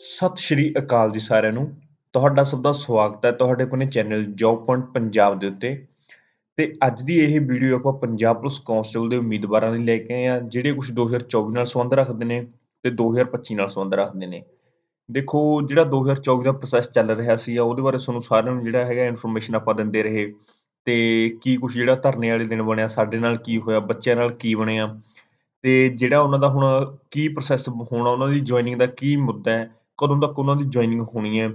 ਸਤਿ ਸ਼੍ਰੀ ਅਕਾਲ ਜੀ ਸਾਰਿਆਂ ਨੂੰ। ਤੁਹਾਡਾ ਸਭ ਦਾ ਸਵਾਗਤ ਹੈ ਤੁਹਾਡੇ ਆਪਣੇ ਚੈਨਲ ਜੌਬ ਪੁਆਇੰਟ ਪੰਜਾਬ ਦੇ ਉੱਤੇ। ਤੇ ਅੱਜ ਦੀ ਇਹ ਵੀਡੀਓ ਆਪਾਂ ਪੰਜਾਬ ਪੁਲਿਸ ਕਾਂਸਟੇਬਲ ਦੇ ਉਮੀਦਵਾਰਾਂ ਲਈ ਲੈ ਕੇ ਆਏ ਆ ਜਿਹੜੇ ਕੁਝ 2024 ਨਾਲ ਸੰਬੰਧ ਰੱਖਦੇ ਨੇ ਤੇ 2025 ਨਾਲ ਸੰਬੰਧ ਰੱਖਦੇ ਨੇ। ਦੇਖੋ, ਜਿਹੜਾ 2024 ਦਾ ਪ੍ਰੋਸੈਸ ਚੱਲ ਰਿਹਾ ਸੀ ਉਹਦੇ ਬਾਰੇ ਤੁਹਾਨੂੰ ਸਾਰਿਆਂ ਨੂੰ ਜਿਹੜਾ ਹੈਗਾ ਇਨਫੋਰਮੇਸ਼ਨ ਆਪਾਂ ਦਿੰਦੇ ਰਹੇ। ਤੇ ਕੀ ਕੁਝ ਜਿਹੜਾ ਧਰਨੇ ਵਾਲੇ ਦਿਨ ਬਣਿਆ, ਸਾਡੇ ਨਾਲ ਕੀ ਹੋਇਆ, ਬੱਚਿਆਂ ਨਾਲ ਕੀ ਬਣਿਆ। ਤੇ ਜਿਹੜਾ ਉਹਨਾਂ ਦਾ ਹੁਣ ਕੀ ਪ੍ਰੋਸੈਸ ਹੋਣਾ, ਉਹਨਾਂ ਦੀ ਜੁਆਇਨਿੰਗ ਦਾ ਕੀ ਮੁੱਦਾ ਹੈ ਕਦੋਂ ਤੱਕ ਉਹਨਾਂ ਦੀ ਜੁਆਇਨਿੰਗ ਹੋਣੀ ਹੈ,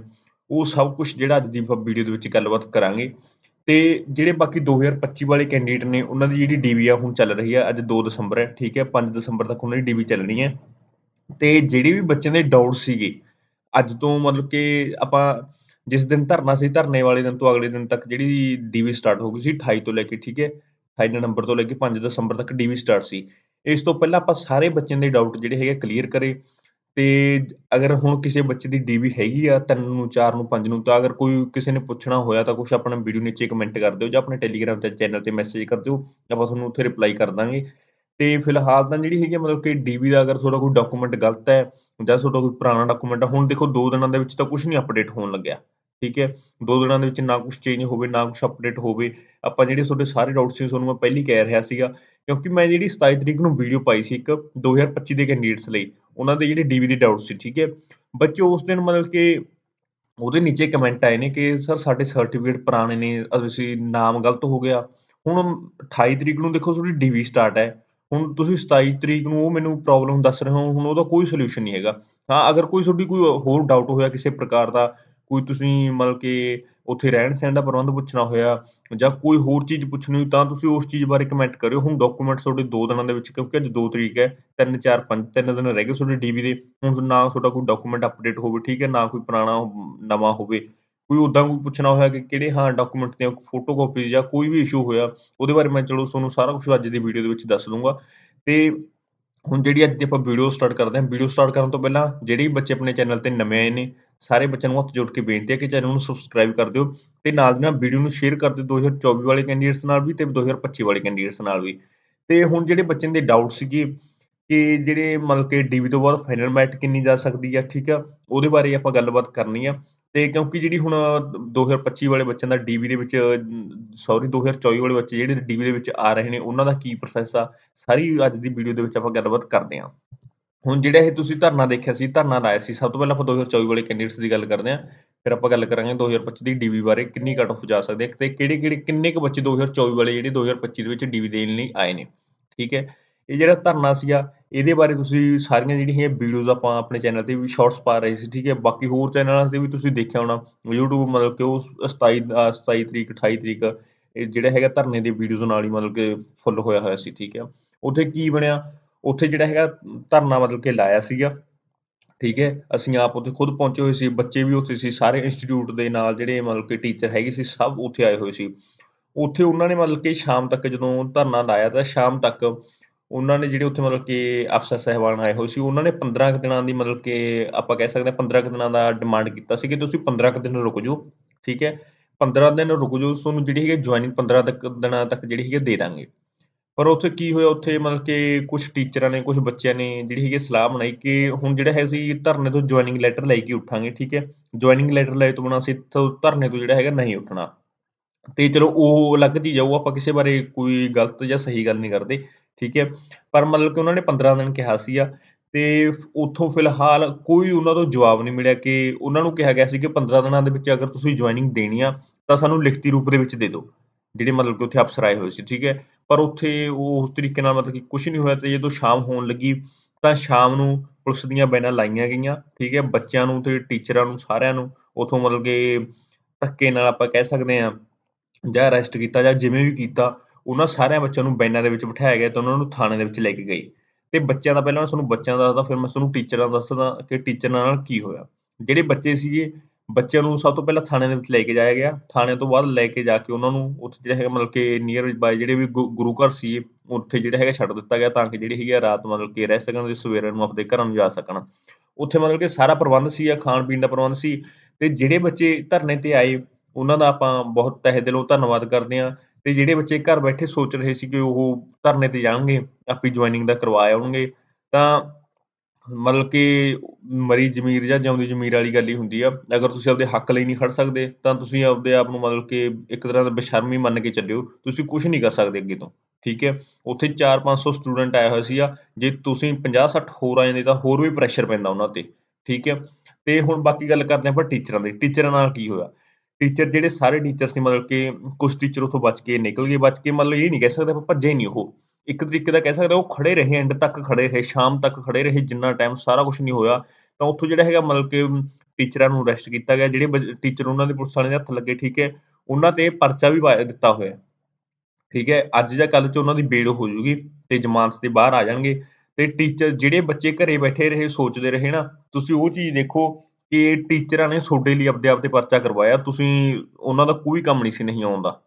ਉਹ ਸਭ ਕੁਝ ਜਿਹੜਾ ਅੱਜ ਦੀ ਆਪਾਂ ਵੀਡੀਓ ਦੇ ਵਿੱਚ ਗੱਲਬਾਤ ਕਰਾਂਗੇ। ਤੇ ਜਿਹੜੇ ਬਾਕੀ 2025 ਵਾਲੇ ਕੈਂਡੀਡੇਟ ਨੇ, ਉਹਨਾਂ ਦੀ ਜਿਹੜੀ ਡੀਵੀ ਆ, ਹੁਣ ਚੱਲ ਰਹੀ ਹੈ ਅੱਜ 2 ਦਸੰਬਰ ਹੈ, ਠੀਕ ਹੈ 5 ਦਸੰਬਰ ਤੱਕ ਉਹਨਾਂ ਦੀ ਡੀਵੀ ਚੱਲਣੀ ਹੈ। ਤੇ ਜਿਹੜੇ ਵੀ ਬੱਚਿਆਂ ਦੇ ਡਾਊਟ ਸੀਗੇ, ਅੱਜ ਤੋਂ ਮਤਲਬ ਕਿ ਆਪਾਂ ਜਿਸ ਦਿਨ ਧਰਨਾ ਸੀ, ਧਰਨੇ ਵਾਲੇ ਦਿਨ ਤੋਂ ਅਗਲੇ ਦਿਨ ਤੱਕ ਜਿਹੜੀ ਡੀਵੀ ਸਟਾਰਟ ਹੋ ਗਈ ਸੀ 28 ਤੋਂ ਲੈ ਕੇ, ਠੀਕ ਹੈ 28 ਨਵੰਬਰ ਤੋਂ ਲੈ ਕੇ 5 ਦਸੰਬਰ ਤੱਕ ਡੀਵੀ ਸਟਾਰਟ ਸੀ। ਇਸ ਤੋਂ ਪਹਿਲਾਂ ਆਪਾਂ ਸਾਰੇ ਬੱਚਿਆਂ ਦੇ ਡਾਊਟ ਜਿਹੜੇ ਹੈਗੇ ਕਲੀਅਰ ਕਰੇ। ਤੇ ਅਗਰ ਹੁਣ ਕਿਸੇ ਬੱਚੇ ਦੀ ਡੀਵੀ ਹੈਗੀ ਆ 3 ਨੂੰ 4 ਨੂੰ 5 ਨੂੰ, ਤਾਂ ਅਗਰ ਕੋਈ ਕਿਸੇ ਨੇ ਪੁੱਛਣਾ ਹੋਇਆ ਤਾਂ ਕੁਝ ਆਪਣਾ ਵੀਡੀਓ ਨੀਚੇ ਕਮੈਂਟ ਕਰ ਦਿਓ ਜਾਂ ਆਪਣੇ ਟੈਲੀਗ੍ਰਾਮ ਤੇ ਚੈਨਲ ਤੇ ਮੈਸੇਜ ਕਰ ਦਿਓ, ਆਪਾਂ ਤੁਹਾਨੂੰ ਉੱਥੇ ਰਿਪਲਾਈ ਕਰ ਦਾਂਗੇ। ਤੇ ਫਿਲਹਾਲ ਤਾਂ ਜਿਹੜੀ ਹੈਗੀ ਮਤਲਬ ਕਿ ਡੀਵੀ ਦਾ ਅਗਰ ਤੁਹਾਡਾ ਕੋਈ ਡਾਕੂਮੈਂਟ ਗਲਤ ਹੈ ਜਾਂ ਤੁਹਾਡਾ ਕੋਈ ਪੁਰਾਣਾ ਡਾਕੂਮੈਂਟ ਹੁਣ ਦੇਖੋ 2 ਦਿਨਾਂ ਦੇ ਵਿੱਚ ਤਾਂ ਕੁਝ ਨਹੀਂ ਅਪਡੇਟ ਹੋਣ ਲੱਗਿਆ, ਠੀਕ ਹੈ? 2 ਦਿਨਾਂ ਦੇ ਵਿੱਚ ਨਾ ਕੁਝ ਚੇਂਜ ਹੋਵੇ, ਨਾ ਕੁਝ ਅਪਡੇਟ ਹੋਵੇ। ਆਪਾਂ ਜਿਹੜੇ ਤੁਹਾਡੇ ਸਾਰੇ ਡਾਊਟ ਸੀ, ਤੁਹਾਨੂੰ ਮੈਂ ਪਹਿਲੀ ਕਹਿ ਰਿਹਾ ਸੀਗਾ ਕਿਉਂਕਿ ਮੈਂ ਜਿਹੜੀ 27 ਤਰੀਕ ਨੂੰ ਵੀਡੀਓ ਪਾਈ ਸੀ ਇੱਕ 2025 ਦੇ ਕੈਂਡੀਡੇਟਸ ਲਈ, ਉਹਨਾਂ ਦੇ ਜਿਹੜੇ ਡੀਵੀ ਦੇ ਡਾਊਟ ਸੀ, ਠੀਕ ਹੈ? ਬੱਚੇ ਉਸ ਦਿਨ ਮਤਲਬ ਕਿ ਉਹਦੇ ਨੀਚੇ ਕਮੈਂਟ ਆਏ ਨੇ ਕਿ, ਸਰ, ਸਾਡੇ ਸਰਟੀਫਿਕੇਟ ਪੁਰਾਣੇ ਨੇ ਅਸੀਂ ਨਾਮ ਗਲਤ ਹੋ ਗਿਆ। ਹੁਣ 28 ਤਰੀਕ ਨੂੰ ਦੇਖੋ, ਤੁਹਾਡੀ ਡੀਵੀ ਸਟਾਰਟ ਹੈ। ਹੁਣ ਤੁਸੀਂ 27 ਤਰੀਕ ਨੂੰ ਉਹ ਮੈਨੂੰ ਪ੍ਰੋਬਲਮ ਦੱਸ ਰਹੇ ਹੋ, ਹੁਣ ਉਹਦਾ ਕੋਈ ਸੋਲੂਸ਼ਨ ਨਹੀਂ ਹੈਗਾ। ਹਾਂ, ਅਗਰ ਕੋਈ ਤੁਹਾਡੀ ਕੋਈ ਹੋਰ ਡਾਊਟ ਹੋਇਆ ਕਿਸੇ ਪ੍ਰਕਾਰ ਦਾ, ਕੋਈ ਤੁਸੀਂ ਮਤਲਬ ਕਿ ਉੱਥੇ ਰਹਿਣ ਸਹਿਣ ਦਾ ਪ੍ਰਬੰਧ ਪੁੱਛਣਾ ਹੋਇਆ ਜਾਂ ਕੋਈ ਹੋਰ ਚੀਜ਼ ਪੁੱਛਣੀ ਹੋਈ ਤਾਂ ਤੁਸੀਂ ਉਸ ਚੀਜ਼ ਬਾਰੇ ਕਮੈਂਟ ਕਰਿਓ। ਹੁਣ ਡਾਕੂਮੈਂਟਸ ਤੁਹਾਡੇ 2 ਦਿਨਾਂ ਦੇ ਵਿੱਚ ਕਿਉਂਕਿ ਅੱਜ 2 ਤਰੀਕ ਹੈ 3 4 5 3 ਦਿਨ ਰਹਿ ਗਏ ਤੁਹਾਡੇ ਡੀਵੀ ਦੇ। ਹੁਣ ਨਾ ਤੁਹਾਡਾ ਕੋਈ ਡਾਕੂਮੈਂਟ ਅਪਡੇਟ ਹੋਵੇ, ਠੀਕ ਹੈ, ਨਾ ਕੋਈ ਪੁਰਾਣਾ ਨਵਾਂ ਹੋਵੇ। ਕੋਈ ਉਦਾਂ ਕੋਈ ਪੁੱਛਣਾ ਹੋਇਆ ਕਿ ਕਿਹੜੇ ਹਾਂ ਡਾਕੂਮੈਂਟ ਦੀਆਂ ਫੋਟੋ ਕਾਪੀਜ਼ ਜਾਂ ਕੋਈ ਵੀ ਇਸ਼ੂ ਹੋਇਆ, ਉਹਦੇ ਬਾਰੇ ਮੈਂ ਚਲੋ ਤੁਹਾਨੂੰ ਸਾਰਾ ਕੁਝ ਅੱਜ ਦੀ ਵੀਡੀਓ ਦੇ ਵਿੱਚ ਦੱਸ ਦੂੰਗਾ ਤੇ ਹੁਣ ਜਿਹੜੀ ਅੱਜ ਦੀ ਆਪਾਂ ਵੀਡੀਓ ਸਟਾਰਟ ਕਰਦੇ ਹਾਂ ਵੀਡੀਓ ਸਟਾਰਟ ਕਰਨ ਤੋਂ ਪਹਿਲਾਂ ਜਿਹੜੇ ਵੀ ਬੱਚੇ ਆਪਣੇ ਚੈਨਲ ਤੇ ਨਵੇਂ ਆਏ ਨੇ ਸਾਰੇ ਬੱਚਿਆਂ ਨੂੰ ਹੱਥ ਜੋੜ ਕੇ ਬੇਨਤੀ ਹੈ ਕਿ ਚੈਨਲ ਨੂੰ ਸਬਸਕ੍ਰਾਈਬ ਕਰ ਦਿਓ ਤੇ ਨਾਲ ਦੀ ਨਾਲ ਵੀਡੀਓ ਨੂੰ ਸ਼ੇਅਰ ਕਰ ਦਿਓ 2024 ਵਾਲੇ ਕੈਂਡੀਡੇਟਸ ਨਾਲ ਵੀ ਤੇ 2025 ਵਾਲੇ ਕੈਂਡੀਡੇਟਸ ਨਾਲ ਵੀ। ਤੇ ਹੁਣ ਜਿਹੜੇ ਬੱਚਿਆਂ ਦੇ ਡਾਊਟ ਸੀਗੇ ਕਿ ਜਿਹੜੇ ਮਤਲਬ ਕਿ ਡੀਵੀ ਤੋਂ ਬਾਅਦ ਫਾਈਨਲ ਮੈਟ ਕਿੰਨੀ ਜਾ ਸਕਦੀ ਹੈ ਠੀਕ ਆ, ਉਹਦੇ ਬਾਰੇ ਆਪਾਂ ਗੱਲਬਾਤ ਕਰਨੀ ਆ। ਤੇ ਕਿਉਂਕਿ ਜਿਹੜੀ ਹੁਣ 2025 ਵਾਲੇ ਬੱਚਿਆਂ ਦਾ ਡੀਵੀ ਦੇ ਵਿੱਚ ਸੌਰੀ 2024 ਵਾਲੇ ਬੱਚੇ ਜਿਹੜੇ ਡੀਵੀ ਦੇ ਵਿੱਚ ਆ ਰਹੇ ਨੇ, ਉਹਨਾਂ ਦਾ ਕੀ ਪ੍ਰੋਸੈਸ ਆ, ਸਾਰੀ ਅੱਜ ਦੀ ਵੀਡੀਓ ਦੇ ਵਿੱਚ ਆਪਾਂ ਗੱਲਬਾਤ ਕਰਦੇ ਹਾਂ ਹੁਣ ਜਿਹੜਾ ਇਹ ਤੁਸੀਂ ਧਰਨਾ ਦੇਖਿਆ ਸੀ, ਧਰਨਾ ਲਾਇਆ ਸੀ, ਸਭ ਤੋਂ ਪਹਿਲਾਂ ਆਪਾਂ 2024 ਵਾਲੇ ਕੈਂਡੀਡੇਟਸ ਦੀ ਗੱਲ ਕਰਦੇ ਹਾਂ। ਫਿਰ ਆਪਾਂ ਗੱਲ ਕਰਾਂਗੇ 2025 ਦੀ ਡੀਵੀ ਬਾਰੇ, ਕਿੰਨੀ ਕੱਟ ਆਫ ਜਾ ਸਕਦੇ ਤੇ ਕਿਹੜੇ ਕਿਹੜੇ ਕਿੰਨੇ ਕੁ ਬੱਚੇ 2024 ਵਾਲੇ ਜਿਹੜੇ 2025 ਦੇ ਵਿੱਚ ਡੀਵੀ ਦੇਣ ਲਈ ਆਏ ਨੇ। ਠੀਕ ਹੈ? ਇਹ ਜਿਹੜਾ ਧਰਨਾ ਸੀਗਾ, ਇਹਦੇ ਬਾਰੇ ਤੁਸੀਂ ਸਾਰੀਆਂ ਜਿਹੜੀਆਂ ਵੀਡੀਓਜ਼ ਆਪਾਂ ਆਪਣੇ ਚੈਨਲ ਤੇ ਵੀ ਸ਼ਾਰਟਸ ਪਾ ਰਹੇ ਸੀ, ਠੀਕ ਹੈ? ਬਾਕੀ ਹੋਰ ਚੈਨਲਾਂ ਤੇ ਵੀ ਤੁਸੀਂ ਦੇਖਿਆ ਹੋਣਾ, YouTube ਮਤਲਬ ਕਿ ਉਹ 27 27 ਤਰੀਕ 28 ਤਰੀਕ, ਇਹ ਜਿਹੜਾ ਹੈਗਾ ਧਰਨੇ ਦੇ ਵੀਡੀਓਜ਼ ਨਾਲ ਹੀ ਮਤਲਬ ਕਿ ਫੁੱਲ ਹੋਇਆ ਹੋਇਆ ਸੀ, ਠੀਕ ਹੈ? ਉੱਥੇ ਕੀ ਬਣਿਆ? ਉੱਥੇ ਜਿਹੜਾ ਹੈਗਾ ਧਰਨਾ ਮਤਲਬ ਕਿ ਲਾਇਆ ਸੀਗਾ। ਠੀਕ ਹੈ, ਅਸੀਂ ਆਪ ਉੱਥੇ ਖੁਦ ਪਹੁੰਚੇ ਹੋਏ ਸੀ, ਬੱਚੇ ਵੀ ਉੱਥੇ ਸੀ, ਸਾਰੇ ਇੰਸਟੀਚਿਊਟ ਦੇ ਨਾਲ ਜਿਹੜੇ ਮਤਲਬ ਕਿ ਟੀਚਰ ਹੈਗੇ ਸੀ, ਸਭ ਉੱਥੇ ਆਏ ਹੋਏ ਸੀ। ਉੱਥੇ ਉਹਨਾਂ ਨੇ ਮਤਲਬ ਕਿ ਸ਼ਾਮ ਤੱਕ ਜਦੋਂ ਧਰਨਾ ਲਾਇਆ ਤਾਂ ਸ਼ਾਮ ਤੱਕ ਉਹਨਾਂ ਨੇ ਜਿਹੜੇ ਉੱਥੇ ਮਤਲਬ ਕਿ ਅਫਸਰ ਸਹਿਬਾਨ ਆਏ ਹੋਏ ਸੀ, ਉਹਨਾਂ ਨੇ 15 ਕੁ ਦਿਨਾਂ ਦੀ ਮਤਲਬ ਕਿ ਆਪਾਂ ਕਹਿ ਸਕਦੇ ਹਾਂ 15 ਕੁ ਦਿਨਾਂ ਦਾ ਡਿਮਾਂਡ ਕੀਤਾ ਸੀ ਕਿ ਤੁਸੀਂ 15 ਕੁ ਦਿਨ ਰੁਕ ਜਾਓ। ਠੀਕ ਹੈ 15 ਦਿਨ ਰੁਕ ਜਾਓ, ਤੁਹਾਨੂੰ ਜਿਹੜੀ ਹੈਗੀ ਜੁਆਇਨਿੰਗ 15 ਤੱਕ ਦਿਨਾਂ ਤੱਕ ਜਿਹੜੀ ਹੈਗੀ ਦੇ ਦਾਂਗੇ। ਪਰ ਉੱਥੇ ਕੀ ਹੋਇਆ, ਉੱਥੇ ਮਤਲਬ ਕਿ ਕੁਝ ਟੀਚਰਾਂ ਨੇ ਕੁਝ ਬੱਚਿਆਂ ਨੇ ਜਿਹੜੀ ਹੈਗੀ ਸਲਾਹ ਬਣਾਈ ਕਿ ਹੁਣ ਜਿਹੜਾ ਹੈ ਅਸੀਂ ਧਰਨੇ ਤੋਂ ਜੁਆਇਨਿੰਗ ਲੈਟਰ ਲੈ ਕੇ ਉੱਠਾਂਗੇ, ਠੀਕ ਹੈ? ਜੁਆਇਨਿੰਗ ਲੈਟਰ ਲੈ ਤੋਂ ਬਿਨਾਂ ਅਸੀਂ ਇੱਥੋਂ ਧਰਨੇ ਤੋਂ ਜਿਹੜਾ ਹੈਗਾ ਨਹੀਂ ਉੱਠਣਾ। ਤੇ ਚਲੋ ਉਹ ਅਲੱਗ ਚੀਜ਼ ਆ, ਉਹ ਆਪਾਂ ਕਿਸੇ ਬਾਰੇ ਕੋਈ ਗਲਤ ਜਾਂ ਸਹੀ ਗੱਲ ਨਹੀਂ ਕਰਦੇ, ਠੀਕ ਹੈ? ਪਰ ਮਤਲਬ ਕਿ ਉਹਨਾਂ ਨੇ 15 ਦਿਨ ਕਿਹਾ ਸੀਗਾ ਤੇ ਉੱਥੋਂ ਫਿਲਹਾਲ ਕੋਈ ਉਹਨਾਂ ਤੋਂ ਜਵਾਬ ਨਹੀਂ ਮਿਲਿਆ ਕਿ ਉਹਨਾਂ ਨੂੰ ਕਿਹਾ ਗਿਆ ਸੀ ਕਿ 15 ਦਿਨਾਂ ਦੇ ਵਿੱਚ ਅਗਰ ਤੁਸੀਂ ਜੁਆਇਨਿੰਗ ਦੇਣੀ ਆ, ਤਾਂ ਸਾਨੂੰ ਲਿਖਤੀ ਰੂਪ ਦੇ ਵਿੱਚ ਦੇ ਦਿਓ, ਜਿਹੜੇ ਮਤਲਬ ਕਿ ਉੱਥੇ ਅਫਸਰ ਆਏ ਹੋਏ ਸੀ, ਠੀਕ ਹੈ? ਪਰ ਉੱਥੇ ਉਹ ਉਸ ਤਰੀਕੇ ਨਾਲ ਮਤਲਬ ਕਿ ਕੁਝ ਨਹੀਂ ਹੋਇਆ ਤੇ ਜਦੋਂ ਸ਼ਾਮ ਹੋਣ ਲੱਗੀ ਤਾਂ ਸ਼ਾਮ ਨੂੰ ਪੁਲਿਸ ਦੀਆਂ ਬੈਨਾਂ ਲਾਈਆਂ ਗਈਆਂ, ਠੀਕ ਹੈ, ਬੱਚਿਆਂ ਨੂੰ ਤੇ ਟੀਚਰਾਂ ਨੂੰ ਸਾਰਿਆਂ ਨੂੰ, ਉਥੋਂ ਮਤਲਬ ਕਿ ਧੱਕੇ ਨਾਲ ਆਪਾਂ ਕਹਿ ਸਕਦੇ ਹਾਂ ਜਾਂ ਅਰੈਸਟ ਕੀਤਾ ਜਾਂ ਜਿਵੇਂ ਵੀ ਕੀਤਾ, ਉਹਨਾਂ ਸਾਰਿਆਂ ਬੱਚਿਆਂ ਨੂੰ ਬੈਨਾਂ ਦੇ ਵਿੱਚ ਬਿਠਾਇਆ ਗਿਆ ਤੇ ਉਹਨਾਂ ਨੂੰ ਥਾਣੇ ਦੇ ਵਿੱਚ ਲੈ ਕੇ ਗਏ। ਤੇ ਬੱਚਿਆਂ ਦਾ ਪਹਿਲਾਂ ਮੈਂ ਤੁਹਾਨੂੰ ਬੱਚਿਆਂ ਦਾ ਦੱਸਦਾ, ਫਿਰ ਮੈਂ ਤੁਹਾਨੂੰ ਟੀਚਰਾਂ ਦਾ ਦੱਸਦਾ ਕਿ ਟੀਚਰਾਂ ਨਾਲ ਕੀ ਹੋਇਆ। ਜਿਹੜੇ ਬੱਚੇ ਸੀਗੇ ਬੱਚਿਆਂ ਨੂੰ ਸਭ ਤੋਂ ਪਹਿਲਾਂ ਥਾਣੇ ਦੇ ਵਿੱਚ ਲੈ ਕੇ ਜਾਇਆ ਗਿਆ। ਥਾਣੇ ਤੋਂ ਬਾਅਦ ਲੈ ਕੇ ਜਾ ਕੇ ਉਹਨਾਂ ਨੂੰ ਉੱਥੇ ਜਿਹੜਾ ਹੈਗਾ ਮਤਲਬ ਕਿ ਨੀਅਰ ਬਾਏ ਜਿਹੜੇ ਵੀ ਗੁ, ਗੁਰੂ ਘਰ ਸੀ, ਉੱਥੇ ਜਿਹੜਾ ਹੈਗਾ ਛੱਡ ਦਿੱਤਾ ਗਿਆ ਤਾਂ ਕਿ ਜਿਹੜੀ ਹੈਗੀ ਰਾਤ ਮਤਲਬ ਕਿ ਰਹਿ ਸਕਣ ਤੇ ਸਵੇਰੇ ਨੂੰ ਆਪਣੇ ਘਰਾਂ ਨੂੰ ਜਾ ਸਕਣ। ਉੱਥੇ ਮਤਲਬ ਕਿ ਸਾਰਾ ਪ੍ਰਬੰਧ ਸੀ, ਆ ਖਾਣ ਪੀਣ ਦਾ ਪ੍ਰਬੰਧ ਸੀ ਤੇ ਜਿਹੜੇ ਬੱਚੇ ਧਰਨੇ ਤੇ ਆਏ, ਉਹਨਾਂ ਦਾ ਆਪਾਂ ਬਹੁਤ ਤਹਿ ਦਿਲੋਂ ਧੰਨਵਾਦ ਕਰਦੇ ਹਾਂ। ਤੇ ਜਿਹੜੇ ਬੱਚੇ ਘਰ ਬੈਠੇ ਸੋਚ ਰਹੇ ਸੀ ਕਿ ਉਹ ਧਰਨੇ ਤੇ ਜਾਣਗੇ ਆਪਣੀ ਜੁਆਇਨਿੰਗ ਦਾ ਕਰਵਾ ਆਉਣਗੇ। ਤਾਂ ਮਤਲਬ ਕਿ ਮਰੀ ਜ਼ਮੀਰ ਜਾਂ ਜਿਉਂਦੀ ਜ਼ਮੀਰ ਵਾਲੀ ਗੱਲ ਹੀ ਹੁੰਦੀ ਆ। ਅਗਰ ਤੁਸੀਂ ਆਪਦੇ ਹੱਕ ਲਈ ਨਹੀਂ ਖੜ ਸਕਦੇ, ਤਾਂ ਤੁਸੀਂ ਆਪਦੇ ਆਪ ਨੂੰ ਮਤਲਬ ਕਿ ਇੱਕ ਤਰ੍ਹਾਂ ਦਾ ਬੇਸ਼ਰਮੀ ਮੰਨ ਕੇ ਚੱਲਿਓ। ਤੁਸੀਂ ਕੁਛ ਨਹੀਂ ਕਰ ਸਕਦੇ ਅੱਗੇ ਤੋਂ, ਠੀਕ ਹੈ? ਉੱਥੇ 4-500 ਸਟੂਡੈਂਟ ਆਇਆ ਹੋਇਆ ਸੀਗਾ। ਜੇ ਤੁਸੀਂ 50-60 ਹੋਰ ਆ ਜਾਂਦੇ ਤਾਂ ਹੋਰ ਵੀ ਪ੍ਰੈਸ਼ਰ ਪੈਂਦਾ ਉਹਨਾਂ ਤੇ, ਠੀਕ ਹੈ? ਤੇ ਹੁਣ ਬਾਕੀ ਗੱਲ ਕਰਦੇ ਆਪਾਂ ਟੀਚਰਾਂ ਦੀ। ਟੀਚਰਾਂ ਨਾਲ ਕੀ ਹੋਇਆ? ਟੀਚਰ ਜਿਹੜੇ ਸਾਰੇ ਟੀਚਰ ਸੀ, ਮਤਲਬ ਕਿ ਕੁਝ ਟੀਚਰ ਉੱਥੋਂ ਬਚ ਕੇ ਨਿਕਲ ਗਏ, ਬਚ ਕੇ ਮਤਲਬ ਇਹ ਨਹੀਂ ਕਹਿ ਸਕਦੇ ਆਪਾਂ ਭੱਜੇ ਨਹੀਂ ਉਹ। ਇੱਕ ਤਰੀਕੇ ਦਾ ਕਹਿ ਸਕਦੇ ਉਹ ਖੜੇ ਰਹੇ ਐਂਡ ਤੱਕ ਖੜੇ ਰਹੇ, ਸ਼ਾਮ ਤੱਕ ਖੜੇ ਰਹੇ, ਜਿੰਨਾ ਟਾਈਮ ਸਾਰਾ ਕੁਝ ਨਹੀਂ ਹੋਇਆ, ਤਾਂ ਉੱਥੋਂ ਜਿਹੜਾ ਹੈਗਾ ਮਤਲਬ ਕਿ ਟੀਚਰਾਂ ਨੂੰ ਅਰੈਸਟ ਕੀਤਾ ਗਿਆ, ਜਿਹੜੇ ਟੀਚਰ ਉਹਨਾਂ ਦੇ ਪੁਲਿਸ ਵਾਲਿਆਂ ਦੇ ਹੱਥ ਲੱਗੇ, ਠੀਕ ਹੈ, ਉਹਨਾਂ ਤੇ ਪਰਚਾ ਵੀ ਦਿੱਤਾ ਹੋਇਆ, ਠੀਕ ਹੈ, ਅੱਜ ਜਾਂ ਕੱਲ ਚ ਉਹਨਾਂ ਦੀ ਬੇੜ ਹੋ ਜੂਗੀ ਤੇ ਜ਼ਮਾਨਤ ਤੇ ਬਾਹਰ ਆ ਜਾਣਗੇ, ਤੇ ਟੀਚਰ ਜਿਹੜੇ ਬੱਚੇ ਘਰੇ ਬੈਠੇ ਰਹੇ, ਸੋਚਦੇ ਰਹੇ ਨਾ, ਤੁਸੀਂ ਉਹ ਚੀਜ਼ ਦੇਖੋ ਕਿ ਟੀਚਰਾਂ ਨੇ ਤੁਹਾਡੇ ਲਈ ਆਪਦੇ ਆਪ ਤੇ ਪਰਚਾ ਕਰਵਾਇਆ, ਤੁਸੀਂ, ਉਹਨਾਂ ਦਾ ਕੋਈ ਕੰਮ ਨਹੀਂ ਸੀ, ਨਹੀਂ ਆਉਂਦਾ,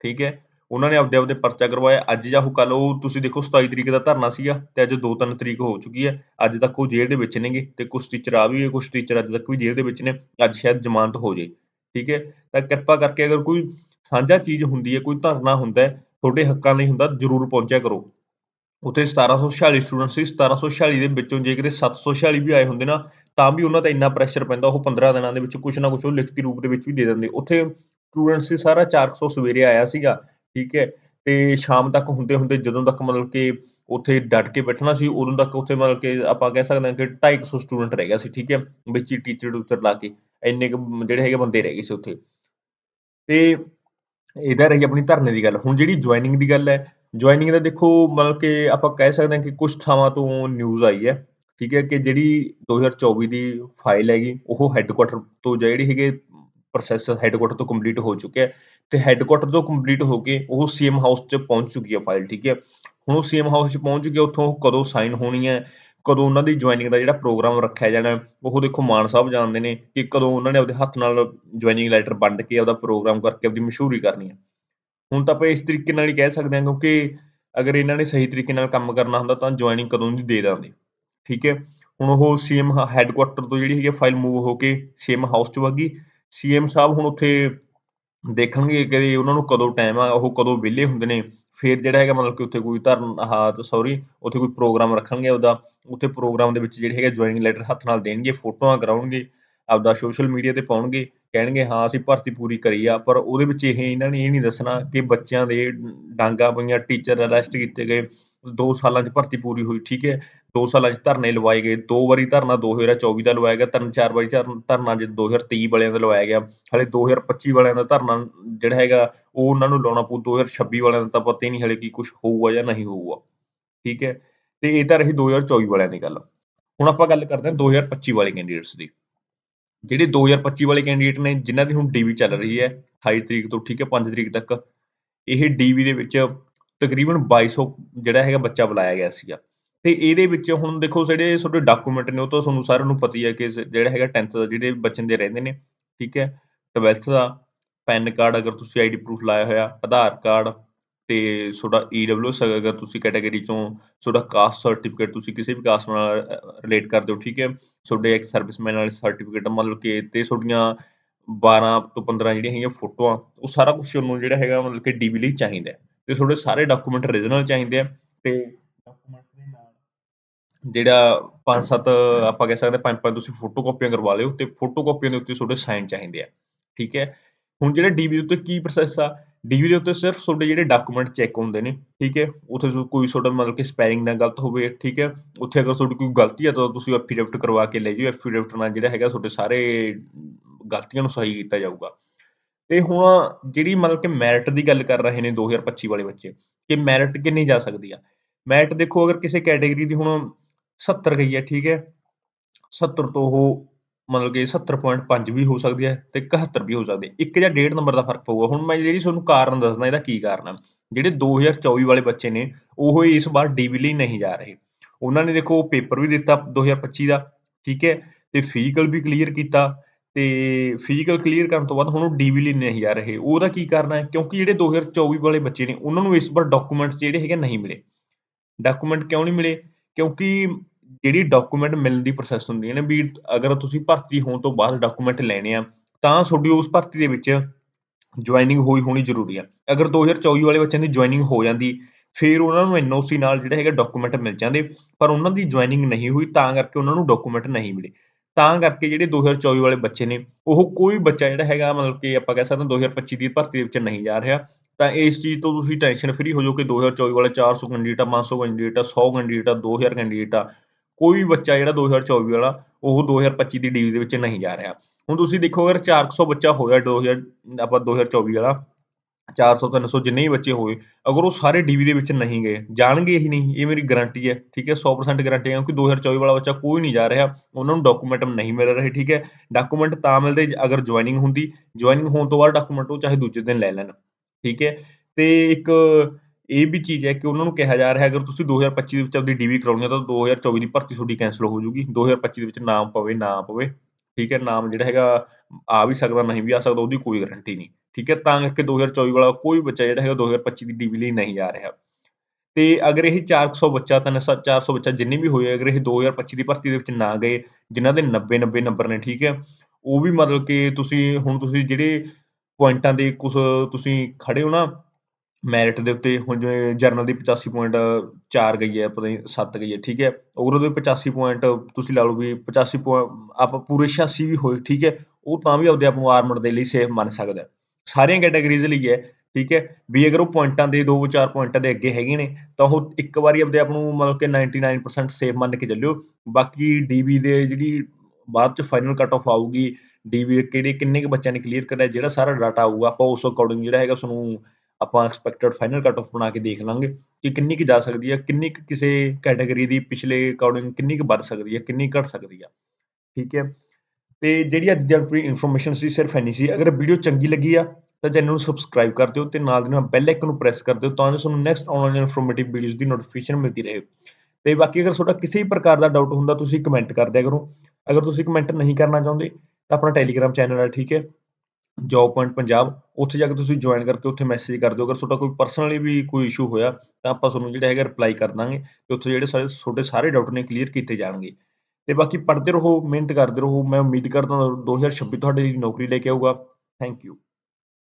ਠੀਕ ਹੈ ਉਹਨਾਂ ਨੇ ਆਪਦੇ ਆਪਦੇ ਪਰਚਾ ਕਰਵਾਇਆ। ਅੱਜ ਜਾਂ ਉਹ ਕੱਲ ਉਹ ਤੁਸੀਂ ਦੇਖੋ 27 ਤਰੀਕ ਦਾ ਧਰਨਾ ਸੀਗਾ ਤੇ ਅੱਜ 2-3 ਤਰੀਕ ਹੋ ਚੁੱਕੀ ਹੈ। ਅੱਜ ਤੱਕ ਉਹ ਜੇਲ੍ਹ ਦੇ ਵਿੱਚ ਨੇਗੇ ਤੇ ਕੁਝ ਟੀਚਰ ਆ ਵੀ ਕੁਝ ਟੀਚਰ ਅੱਜ ਤੱਕ ਵੀ ਜੇਲ੍ਹ ਦੇ ਵਿੱਚ ਨੇ। ਅੱਜ ਸ਼ਾਇਦ ਜ਼ਮਾਨਤ ਹੋ ਜੇ, ਠੀਕ ਹੈ? ਤਾਂ ਕਿਰਪਾ ਕਰਕੇ ਅਗਰ ਕੋਈ ਸਾਂਝਾ ਚੀਜ਼ ਹੁੰਦੀ ਹੈ, ਕੋਈ ਧਰਨਾ ਹੁੰਦਾ ਹੈ, ਤੁਹਾਡੇ ਹੱਕਾਂ ਲਈ ਹੁੰਦਾ, ਜ਼ਰੂਰ ਪਹੁੰਚਿਆ ਕਰੋ। ਉੱਥੇ 1746 ਸਟੂਡੈਂਟ ਸੀ 1746 ਦੇ ਵਿੱਚੋਂ ਜੇ ਕਿਤੇ 746 ਵੀ ਆਏ ਹੁੰਦੇ ਨਾ, ਤਾਂ ਵੀ ਉਹਨਾਂ ਤੇ ਇੰਨਾ ਪ੍ਰੈਸ਼ਰ ਪੈਂਦਾ, ਉਹ 15 ਦਿਨਾਂ ਦੇ ਵਿੱਚ ਕੁਝ ਨਾ ਕੁਝ ਉਹ ਲਿਖਤੀ ਰੂਪ ਦੇ ਵਿੱਚ ਵੀ ਦੇ ਦਿੰਦੇ। ਉੱਥੇ ਸਟੂਡੈਂਟ ਸੀ, ਸਾਰਾ 400 ਸਵੇਰੇ ਆਇਆ ਸੀਗਾ। ਠੀਕ ਹੈ, ਤੇ ਸ਼ਾਮ ਤੱਕ ਹੁੰਦੇ ਹੁੰਦੇ ਜਦੋਂ ਤੱਕ ਮਤਲਬ ਕਿ ਉੱਥੇ ਡਟ ਕੇ ਬੈਠਣਾ ਸੀ, ਉਦੋਂ ਤੱਕ ਉੱਥੇ ਮਤਲਬ ਕਿ ਆਪਾਂ ਕਹਿ ਸਕਦੇ ਹਾਂ ਕਿ 250 ਸਟੂਡੈਂਟ ਰਹਿ ਗਿਆ ਸੀ, ਠੀਕ ਹੈ, ਵਿੱਚ ਹੀ ਟੀਚਰ ਟੂਚਰ ਲਾ ਕੇ, ਇੰਨੇ ਜਿਹੜੇ ਹੈਗੇ ਬੰਦੇ ਰਹਿ ਗਏ ਸੀ ਉੱਥੇ। ਤੇ ਇਹਦਾ ਰਹੀ ਆਪਣੀ ਧਰਨੇ ਦੀ ਗੱਲ। ਹੁਣ ਜਿਹੜੀ ਜੁਆਇਨਿੰਗ ਦੀ ਗੱਲ ਹੈ ਜੁਆਇਨਿੰਗ ਦਾ ਦੇਖੋ ਮਤਲਬ ਕਿ ਆਪਾਂ ਕਹਿ ਸਕਦੇ ਹਾਂ ਕਿ ਕੁਝ ਥਾਵਾਂ ਤੋਂ ਨਿਊਜ਼ ਆਈ ਹੈ, ਠੀਕ ਹੈ ਕਿ ਜਿਹੜੀ 2024 ਦੀ ਫਾਈਲ ਹੈਗੀ, ਉਹ ਹੈੱਡਕੁਆਟਰ ਤੋਂ ਜਿਹੜੀ ਹੈਗੇ ਪ੍ਰੋਸੈਸ ਹੈੱਡਕੁਆਟਰ ਤੋਂ ਕੰਪਲੀਟ ਹੋ ਚੁੱਕਿਆ ਤੇ ਹੈੱਡਕੁਆਟਰ ਤੋਂ ਕੰਪਲੀਟ ਹੋ ਕੇ ਉਹ ਸੀਐਮ ਹਾਊਸ 'ਚ ਪਹੁੰਚ ਚੁੱਕੀ ਹੈ ਫਾਈਲ ਠੀਕ ਹੈ? ਹੁਣ ਉਹ ਸੀਐਮ ਹਾਊਸ 'ਚ ਪਹੁੰਚ ਚੁੱਕੀ ਹੈ ਉੱਥੋਂ ਕਦੋਂ ਸਾਈਨ ਹੋਣੀ ਹੈ, ਕਦੋਂ ਉਹਨਾਂ ਦੀ ਜੁਆਇਨਿੰਗ ਦਾ ਜਿਹੜਾ ਪ੍ਰੋਗਰਾਮ ਰੱਖਿਆ ਜਾਣਾ, ਉਹ ਦੇਖੋ ਮਾਨ ਸਾਹਿਬ ਜਾਣਦੇ ਨੇ ਕਿ ਕਦੋਂ ਉਹਨਾਂ ਨੇ ਆਪਦੇ ਹੱਥ ਨਾਲ ਜੁਆਇਨਿੰਗ ਲੈਟਰ ਵੰਡ ਕੇ ਆਪਦਾ ਪ੍ਰੋਗਰਾਮ ਕਰਕੇ ਆਪਦੀ ਮਸ਼ਹੂਰੀ ਕਰਨੀ ਹੈ। ਹੁਣ ਤਾਂ ਆਪਾਂ ਇਸ ਤਰੀਕੇ ਨਾਲ ਹੀ ਕਹਿ ਸਕਦੇ ਹਾਂ, ਕਿਉਂਕਿ ਅਗਰ ਇਹਨਾਂ ਨੇ ਸਹੀ ਤਰੀਕੇ ਨਾਲ ਕੰਮ ਕਰਨਾ ਹੁੰਦਾ ਤਾਂ ਜੁਆਇਨਿੰਗ ਕਦੋਂ ਦੀ ਦੇ ਦਿੰਦੇ, ਠੀਕ ਹੈ? ਹੁਣ ਉਹ ਸੀਐਮ ਹੈੱਡਕੁਆਟਰ ਤੋਂ ਜਿਹੜੀ ਹੈਗੀ ਫਾਈਲ ਮੂਵ ਹੋ ਕੇ ਸੀਐਮ ਹਾਊਸ 'ਚ ਵਗੀ ਸੀਐਮ ਸਾਹਿਬ ਹੁਣ ਉੱਥੇ ਦੇਖਣਗੇ ਕਿ ਉਹਨਾਂ ਨੂੰ ਕਦੋਂ ਟਾਈਮ ਆ, ਉਹ ਕਦੋਂ ਵਿਹਲੇ ਹੁੰਦੇ ਨੇ। ਫਿਰ ਜਿਹੜਾ ਹੈਗਾ ਮਤਲਬ ਕਿ ਉੱਥੇ ਕੋਈ ਧਰਮ ਆਹ ਸੌਰੀ ਉੱਥੇ ਕੋਈ ਪ੍ਰੋਗਰਾਮ ਰੱਖਣਗੇ ਉਹਦਾ ਉੱਥੇ ਪ੍ਰੋਗਰਾਮ ਦੇ ਵਿੱਚ ਜਿਹੜੇ ਹੈਗੇ ਜੁਆਇਨਿੰਗ ਲੈਟਰ ਹੱਥ ਨਾਲ ਦੇਣਗੇ, ਫੋਟੋਆਂ ਕਰਾਉਣਗੇ, ਆਪਦਾ ਸੋਸ਼ਲ ਮੀਡੀਆ ਤੇ ਪਾਉਣਗੇ, ਕਹਿਣਗੇ, ਹਾਂ, ਅਸੀਂ ਭਰਤੀ ਪੂਰੀ ਕਰੀ ਆ। ਪਰ ਉਹਦੇ ਵਿੱਚ ਇਹ ਇਹਨਾਂ ਨੇ ਇਹ ਨਹੀਂ ਦੱਸਣਾ ਕਿ ਬੱਚਿਆਂ ਦੇ ਡਾਂਗਾ ਪਈਆਂ ਟੀਚਰ ਅਰੈਸਟ ਕੀਤੇ ਗਏ 2 ਸਾਲਾਂ 'ਚ ਭਰਤੀ ਪੂਰੀ ਹੋਈ, ਠੀਕ ਹੈ? 2 ਸਾਲਾਂ 'ਚ ਧਰਨੇ ਲਵਾਏ ਗਏ, ਦੋ ਵਾਰੀ ਧਰਨਾ 2024 ਦਾ ਲਵਾਇਆ ਗਿਆ, ਤਿੰਨ ਚਾਰ ਵਾਰੀ ਧਰਨਾ ਜੇ 2023 ਵਾਲਿਆਂ ਦਾ ਲਵਾਇਆ ਗਿਆ, ਹਲੇ 2025 ਵਾਲਿਆਂ ਦਾ ਧਰਨਾ ਜਿਹੜਾ ਹੈਗਾ, ਉਹ ਉਹਨਾਂ ਨੂੰ ਲਾਉਣਾ ਪਊ 2026 ਵਾਲਿਆਂ ਦਾ ਤਾਂ ਪਤਾ ਹੀ ਨਹੀਂ ਹਲੇ ਕੀ ਕੁਝ ਹੋਊਗਾ ਜਾਂ ਨਹੀਂ ਹੋਊਗਾ, ਠੀਕ ਹੈ? ਤੇ ਇਹ ਤਾਂ ਰਹੀ 2024 ਵਾਲਿਆਂ ਦੀ ਗੱਲ। ਹੁਣ ਆਪਾਂ ਗੱਲ ਕਰਦੇ ਹਾਂ 2025 ਵਾਲੇ ਕੈਂਡੀਡੇਟਸ ਦੀ। ਜਿਹੜੇ 2025 ਵਾਲੇ ਕੈਂਡੀਡੇਟ ਨੇ, ਜਿਨ੍ਹਾਂ ਦੀ ਹੁਣ ਡੀਵੀ ਚੱਲ ਰਹੀ ਹੈ 28 ਤਰੀਕ ਤੋਂ, ਠੀਕ ਹੈ 5 ਤਰੀਕ ਤੱਕ, ਇਹ ਡੀਵੀ ਦੇ ਵਿੱਚ ਤਕਰੀਬਨ 2200 ਜਿਹੜਾ ਹੈਗਾ ਬੱਚਾ ਬੁਲਾਇਆ ਗਿਆ ਸੀਗਾ। ਤੇ ਇਹਦੇ ਵਿੱਚ ਹੁਣ ਦੇਖੋ ਜਿਹੜੇ ਤੁਹਾਡੇ ਡਾਕੂਮੈਂਟ ਨੇ ਉਹ ਤਾਂ ਤੁਹਾਨੂੰ ਸਾਰਿਆਂ ਨੂੰ ਪਤਾ ਹੀ ਹੈ ਕਿ ਜਿਹੜਾ ਹੈਗਾ 10th ਦਾ, ਜਿਹੜੇ ਬੱਚੇ ਦੇ ਰਹਿੰਦੇ ਨੇ, ਠੀਕ ਹੈ? 12th ਦਾ ਪੈਨ ਕਾਰਡ ਅਗਰ ਤੁਸੀਂ ਆਈਡੀ ਪ੍ਰੂਫ ਲਾਇਆ ਹੋਇਆ, ਆਧਾਰ ਕਾਰਡ ਤੇ ਤੁਹਾਡਾ ਈਡਬਲਯੂਐਸ ਅਗਰ ਤੁਸੀਂ ਕੈਟਾਗਰੀ ਚੋਂ ਤੁਹਾਡਾ ਕਾਸਟ ਸਰਟੀਫਿਕੇਟ ਤੁਸੀਂ ਕਿਸੇ ਵੀ ਕਾਸਟ ਨਾਲ ਰਿਲੇਟ ਕਰਦੇ ਹੋ, ਠੀਕ ਹੈ? ਤੁਹਾਡੇ ਇੱਕ ਸਰਵਿਸਮੈਨ ਵਾਲੇ ਸਰਟੀਫਿਕੇਟ ਮਤਲਬ ਕਿ ਤੇ ਤੁਹਾਡੀਆਂ 12 ਤੋਂ 15 ਜਿਹੜੀਆਂ ਹੈਗੀਆਂ ਫੋਟੋਆਂ, ਉਹ ਸਾਰਾ ਕੁਝ ਤੁਹਾਨੂੰ ਜਿਹੜਾ ਹੈਗਾ ਮਤਲਬ ਕਿ ਡੀਵੀ ਲਈ ਚਾਹੀਦਾ ਤੇ ਤੁਹਾਡੇ ਸਾਰੇ ਡਾਕੂਮੈਂਟ origignal ਚਾਹੀਦੇ ਆ ਤੇ ਡਾਕੂਮੈਂਟਸ ਦੇ ਨਾਲ ਜਿਹੜਾ ਪੰਜ ਸੱਤ ਆਪਾਂ ਕਹਿ ਸਕਦੇ ਪੰਜ ਪੰਜ ਤੁਸੀਂ ਫੋਟੋ ਕਾਪੀਆਂ ਕਰਵਾ ਲਿਓ ਤੇ ਫੋਟੋ ਕਾਪੀਆਂ ਦੇ ਉੱਤੇ ਤੁਹਾਡੇ ਸਾਈਨ ਚਾਹੀਦੇ ਆ, ਠੀਕ ਹੈ? ਹੁਣ ਜਿਹੜਾ ਡੀਵੀ ਦੇ ਉੱਤੇ ਕੀ ਪ੍ਰੋਸੈਸ ਆ? ਡੀਵੀ ਦੇ ਉੱਤੇ ਸਿਰਫ ਤੁਹਾਡੇ ਜਿਹੜੇ ਡਾਕੂਮੈਂਟ ਚੈੱਕ ਹੁੰਦੇ ਨੇ, ਠੀਕ ਹੈ? ਉੱਥੇ ਕੋਈ ਤੁਹਾਡਾ ਮਤਲਬ ਕਿ ਸਪੈਲਿੰਗ ਨਾ ਗਲਤ ਹੋਵੇ, ਠੀਕ ਹੈ? ਉੱਥੇ ਅਗਰ ਤੁਹਾਡੀ ਕੋਈ ਗਲਤੀ ਆ ਤਾਂ ਤੁਸੀਂ ਐਫੀਡੇਵਿਟ ਕਰਵਾ ਕੇ ਲੈ ਜਿਓ ਐਫੀਡੇਵਿਟ ਨਾਲ ਜਿਹੜਾ ਹੈਗਾ ਤੁਹਾਡੇ ਸਾਰੇ ਗਲਤੀਆਂ ਨੂੰ ਸਹੀ ਕੀਤਾ ਜਾਊਗਾ। ਤੇ ਹੁਣ ਜਿਹੜੀ ਮਤਲਬ ਕਿ ਮੈਰਿਟ ਦੀ ਗੱਲ ਕਰ ਰਹੇ ਨੇ 2025 ਵਾਲੇ ਬੱਚੇ, ਕਿ ਮੈਰਿਟ ਕਿੰਨੀ ਜਾ ਸਕਦੀ ਆ? ਮੈਰਿਟ ਦੇਖੋ, ਅਗਰ ਕਿਸੇ ਕੈਟਾਗਰੀ ਦੀ ਹੁਣ 70 ਗਈ ਹੈ, ਠੀਕ ਹੈ 70 ਤੋਂ ਉਹ ਮਤਲਬ ਕਿ 70.5 ਵੀ ਹੋ ਸਕਦੀ ਹੈ ਤੇ 71 ਵੀ ਹੋ ਸਕਦੀ ਹੈ। ਇੱਕ ਜਾਂ ਡੇਢ ਨੰਬਰ ਦਾ ਫ਼ਰਕ ਪਊਗਾ। ਹੁਣ ਮੈਂ ਜਿਹੜੀ ਤੁਹਾਨੂੰ ਕਾਰਨ ਦੱਸਦਾ, ਇਹਦਾ ਕੀ ਕਾਰਨ ਆ? ਜਿਹੜੇ 2024 ਵਾਲੇ ਬੱਚੇ ਨੇ, ਉਹ ਇਸ ਵਾਰ ਡੀਵੀ ਲਈ ਨਹੀਂ ਜਾ ਰਹੇ। ਉਹਨਾਂ ਨੇ ਦੇਖੋ ਪੇਪਰ ਵੀ ਦਿੱਤਾ 2025 ਦਾ, ਠੀਕ ਹੈ, ਤੇ ਫਿਜ਼ੀਕਲ ਵੀ ਕਲੀਅਰ ਕੀਤਾ। ਤੇ ਫਿਜ਼ੀਕਲ ਕਲੀਅਰ ਕਰਨ ਤੋਂ ਬਾਅਦ ਹੁਣ ਉਹ ਡੀਵੀ ਲਈ ਨਹੀਂ ਜਾ ਰਹੇ ਉਹਦਾ ਕੀ ਕਾਰਨ ਹੈ ਕਿਉਂਕਿ ਜਿਹੜੇ 2024 ਵਾਲੇ ਬੱਚੇ ਨੇ, ਉਹਨਾਂ ਨੂੰ ਇਸ ਵਾਰ ਡਾਕੂਮੈਂਟਸ ਜਿਹੜੇ ਹੈਗੇ ਨਹੀਂ ਮਿਲੇ। ਡਾਕੂਮੈਂਟ ਕਿਉਂ ਨਹੀਂ ਮਿਲੇ? ਕਿਉਂਕਿ ਜਿਹੜੀ ਡਾਕੂਮੈਂਟ ਮਿਲਣ ਦੀ ਪ੍ਰੋਸੈਸ ਹੁੰਦੀ ਹੈ ਨਾ ਵੀ ਅਗਰ ਤੁਸੀਂ ਭਰਤੀ ਹੋਣ ਤੋਂ ਬਾਅਦ ਡਾਕੂਮੈਂਟ ਲੈਣੇ ਆ, ਤਾਂ ਤੁਹਾਡੀ ਉਸ ਭਰਤੀ ਦੇ ਵਿੱਚ ਜੁਆਇਨਿੰਗ ਹੋਈ ਹੋਣੀ ਜ਼ਰੂਰੀ ਆ। ਅਗਰ 2024 ਵਾਲੇ ਬੱਚਿਆਂ ਦੀ ਜੁਆਇਨਿੰਗ ਹੋ ਜਾਂਦੀ, ਫਿਰ ਉਹਨਾਂ ਨੂੰ ਐਨਓਸੀ ਨਾਲ ਜਿਹੜਾ ਹੈਗਾ ਡਾਕੂਮੈਂਟ ਮਿਲ ਜਾਂਦੇ, ਪਰ ਉਹਨਾਂ ਦੀ ਜੁਆਇਨਿੰਗ ਨਹੀਂ ਹੋਈ, ਤਾਂ ਕਰਕੇ ਉਹਨਾਂ ਨੂੰ ਡਾਕੂਮੈਂਟ ਨਹੀਂ ਮਿਲੇ। ਤਾਂ ਕਰਕੇ ਜਿਹੜੇ 2024 ਵਾਲੇ ਬੱਚੇ ਨੇ, ਉਹ ਕੋਈ ਬੱਚਾ ਜਿਹੜਾ ਹੈਗਾ, ਮਤਲਬ ਕਿ ਆਪਾਂ ਕਹਿ ਸਕਦੇ ਹਾਂ 2025 ਦੀ ਭਰਤੀ ਦੇ ਵਿੱਚ ਨਹੀਂ ਜਾ ਰਿਹਾ, ਤਾਂ ਇਸ ਚੀਜ਼ ਤੋਂ ਤੁਸੀਂ ਟੈਨਸ਼ਨ ਫਰੀ ਹੋ ਜਾਓ ਕਿ 2024 ਵਾਲੇ 400 ਕੈਂਡੀਡੇਟ ਆ 500 ਕੈਂਡੀਡੇਟ ਆ 100 ਕੈਂਡੀਡੇਟ ਆ 2000 ਕੈਂਡੀਡੇਟ ਆ, ਕੋਈ ਬੱਚਾ ਜਿਹੜਾ 2024 ਵਾਲਾ, ਉਹ 2025 ਦੀ ਡੀਵੀ ਦੇ ਵਿੱਚ ਨਹੀਂ ਜਾ ਰਿਹਾ। ਹੁਣ ਤੁਸੀਂ ਦੇਖੋ, ਅਗਰ 400 ਬੱਚਾ ਹੋਇਆ 2000 ਆਪਾਂ 2024 ਵਾਲਾ 400 300 ਜਿੰਨੇ ਵੀ ਬੱਚੇ ਹੋਏ, ਅਗਰ ਉਹ ਸਾਰੇ ਡੀਵੀ ਦੇ ਵਿੱਚ ਨਹੀਂ ਗਏ, ਜਾਣਗੇ ਹੀ ਨਹੀਂ, ਇਹ ਮੇਰੀ ਗਾਰੰਟੀ ਹੈ, ਠੀਕ ਹੈ 100% ਗਾਰੰਟੀ ਹੈ, ਕਿਉਂਕਿ 2024 ਵਾਲਾ ਬੱਚਾ ਕੋਈ ਨਹੀਂ ਜਾ ਰਿਹਾ, ਉਹਨਾਂ ਨੂੰ ਡਾਕੂਮੈਂਟ ਨਹੀਂ ਮਿਲ ਰਹੇ, ਠੀਕ ਹੈ ਡਾਕੂਮੈਂਟ ਤਾਂ ਮਿਲਦੇ ਅਗਰ ਜੁਆਇਨਿੰਗ ਹੁੰਦੀ ਜੁਆਇਨਿੰਗ ਹੋਣ ਤੋਂ ਬਾਅਦ ਡਾਕੂਮੈਂਟ ਉਹ ਚਾਹੇ ਦੂਜੇ ਦਿਨ ਲੈ ਲੈਣ, ਠੀਕ ਹੈ, ਤੇ ਇੱਕ ਇਹ ਵੀ ਚੀਜ਼ ਹੈ ਕਿ ਉਹਨਾਂ ਨੂੰ ਕਿਹਾ ਜਾ ਰਿਹਾ, ਅਗਰ ਤੁਸੀਂ 2025 ਦੇ ਵਿੱਚ ਆਪਣੀ ਡੀਵੀ ਕਰਾਉਣੀ ਹੈ ਤਾਂ 2024 ਦੀ ਭਰਤੀ ਤੁਹਾਡੀ ਕੈਂਸਲ ਹੋ ਜਾਊਗੀ 2025 ਦੇ ਵਿੱਚ ਨਾਮ ਪਵੇ, ਨਾ ਪਵੇ, ਠੀਕ ਹੈ, ਨਾਮ ਜਿਹੜਾ ਹੈਗਾ ਆ ਵੀ ਸਕਦਾ, ਨਹੀਂ ਵੀ ਆ ਸਕਦਾ, ਉਹਦੀ ਕੋਈ ਗਾਰੰਟੀ ਨਹੀਂ। ਠੀਕ ਹੈ, ਤਾਂ ਕਰਕੇ 2024 ਵਾਲਾ ਕੋਈ ਬੱਚਾ ਜਿਹੜਾ ਹੈਗਾ 2025 ਦੀ ਡੀਵੀ ਲਈ ਨਹੀਂ ਆ ਰਿਹਾ। ਤੇ ਅਗਰ ਇਹ 400 ਬੱਚਾ ਤਾਂ 400 ਬੱਚਾ ਜਿੰਨੇ ਵੀ ਹੋਏ, ਅਗਰ ਇਹ 2025 ਦੀ ਭਰਤੀ ਦੇ ਵਿੱਚ ਨਾ ਗਏ, ਜਿਨ੍ਹਾਂ ਦੇ 90 90 ਨੰਬਰ ਨੇ, ਠੀਕ ਹੈ, ਉਹ ਵੀ ਮਤਲਬ ਕਿ ਤੁਸੀਂ ਹੁਣ ਤੁਸੀਂ ਜਿਹੜੇ ਪੁਆਇੰਟਾਂ ਦੇ ਕੁਝ ਤੁਸੀਂ ਖੜੇ ਹੋ ਨਾ, ਮੈਰਿਟ ਦੇ ਉੱਤੇ, ਹੁਣ ਜਿਵੇਂ ਜਰਨਲ ਦੀ 85 ਪੁਆਇੰਟ 4 ਗਈ ਹੈ, ਪਤਾ ਨਹੀਂ 7 ਗਈ ਹੈ, ਠੀਕ ਹੈ ਔਰ ਉਹਦੇ 85 ਪੁਆਇੰਟ ਤੁਸੀਂ ਲਾ ਲਓ ਵੀ 85 ਪੁਆਇੰਟ ਆਪਾਂ ਪੂਰੇ 86 ਵੀ ਹੋਏ, ਠੀਕ ਹੈ, ਉਹ ਤਾਂ ਵੀ ਆਪਦੇ ਆਪ ਨੂੰ ਆਰਮਡ ਦੇ ਲਈ ਸੇਫ ਮੰਨ ਸਕਦਾ ਸਾਰੀਆਂ ਕੈਟਾਗਰੀਜ਼ ਲਈ ਹੈ, ਠੀਕ ਹੈ, ਵੀ ਅਗਰ ਉਹ ਪੁਆਇੰਟਾਂ ਦੇ 2-4 ਪੁਆਇੰਟਾਂ ਦੇ ਅੱਗੇ ਹੈਗੇ ਨੇ, ਤਾਂ ਉਹ ਇੱਕ ਵਾਰੀ ਆਪਦੇ ਆਪ ਨੂੰ ਮਤਲਬ ਕਿ 99% ਸੇਫ ਮੰਨ ਕੇ ਚੱਲਿਓ। ਬਾਕੀ ਡੀਵੀ ਦੇ ਜਿਹੜੀ ਬਾਅਦ ਚ ਫਾਈਨਲ ਕੱਟ ਆਫ ਆਊਗੀ ਡੀਵੀ ਕਿਹੜੇ, ਕਿੰਨੇ ਕੁ ਬੱਚਿਆਂ ਨੇ ਕਲੀਅਰ ਕਰਿਆ ਜਿਹੜਾ ਸਾਰਾ ਡਾਟਾ ਆਊਗਾ, ਆਪਾਂ ਉਸ ਅਕੋਰਡਿੰਗ ਜਿਹੜਾ ਹੈਗਾ ਤੁਹਾਨੂੰ ਆਪਾਂ ਐਕਸਪੈਕਟਡ ਫਾਈਨਲ ਕੱਟ ਆਫ ਬਣਾ ਕੇ ਦੇਖ ਲਾਂਗੇ ਕਿ ਕਿੰਨੀ ਕੁ ਜਾ ਸਕਦੀ ਹੈ, ਕਿੰਨੀ ਕੁ ਕਿਸੇ ਕੈਟਾਗਰੀ ਦੀ ਪਿਛਲੇ ਅਕੋਰਡਿੰਗ ਕਿੰਨੀ ਕੁ ਵੱਧ ਸਕਦੀ ਹੈ, ਕਿੰਨੀ ਘਟ ਸਕਦੀ ਆ। ਠੀਕ ਹੈ। ਤੇ ਜਿਹੜੀ ਅੱਜ ਦੀ ਆਪਣੀ ਇਨਫੋਰਮੇਸ਼ਨ ਸੀ ਸਿਰਫ ਇੰਨੀ ਸੀ। ਅਗਰ ਵੀਡੀਓ ਚੰਗੀ ਲੱਗੀ ਆ, ਤਾਂ ਚੈਨਲ ਨੂੰ ਸਬਸਕ੍ਰਾਈਬ ਕਰ ਦਿਓ ਤੇ ਨਾਲ ਦੀ ਨਾਲ ਬੈਲ ਆਈਕਨ ਨੂੰ ਪ੍ਰੈਸ ਕਰ ਦਿਓ ਤਾਂ ਜੋ ਤੁਹਾਨੂੰ ਨੈਕਸਟ ਆਨਲਾਈਨ ਇਨਫੋਰਮੇਟਿਵ ਵੀਡੀਓਜ਼ ਦੀ ਨੋਟੀਫਿਕੇਸ਼ਨ ਮਿਲਦੀ ਰਹੇ। ਤੇ ਬਾਕੀ ਅਗਰ ਤੁਹਾਡਾ ਕਿਸੇ ਵੀ ਪ੍ਰਕਾਰ ਦਾ ਡਾਊਟ ਹੁੰਦਾ, ਤੁਸੀਂ ਕਮੈਂਟ ਕਰ ਦਿਆ ਕਰੋ। ਅਗਰ ਤੁਸੀਂ ਕਮੈਂਟ ਨਹੀਂ ਕਰਨਾ ਚਾਹੁੰਦੇ, ਤਾਂ ਆਪਣਾ ਟੈਲੀਗ੍ਰਾਮ ਚੈਨਲ ਹੈ ਠੀਕ ਹੈ? ਜੌਬ ਪੁਆਇੰਟ ਪੰਜਾਬ ਉੱਥੇ ਜਾ ਕੇ ਤੁਸੀਂ ਜੁਆਇਨ ਕਰਕੇ ਉੱਥੇ ਮੈਸੇਜ ਕਰ ਦਿਓ। ਅਗਰ ਤੁਹਾਡਾ ਕੋਈ ਪਰਸਨਲੀ ਵੀ ਕੋਈ ਇਸ਼ੂ ਹੋਇਆ, ਤਾਂ ਆਪਾਂ ਤੁਹਾਨੂੰ ਜਿਹੜਾ ਹੈਗਾ ਰਿਪਲਾਈ ਕਰ ਦਾਂਗੇ ਤੇ ਉੱਥੇ ਜਿਹੜੇ ਸਾਰੇ, ਤੁਹਾਡੇ ਸਾਰੇ ਡਾਊਟ ਨੇ ਕਲੀਅਰ ਕੀਤੇ ਜਾਣਗੇ। ਤੇ ਬਾਕੀ ਪੜ੍ਹਦੇ ਰਹੋ, ਮਿਹਨਤ ਕਰਦੇ ਰਹੋ। ਮੈਂ ਉਮੀਦ ਕਰਦਾ 2026 ਤੁਹਾਡੇ ਲਈ ਨੌਕਰੀ ਲੈ ਕੇ ਆਊਗਾ। Thank you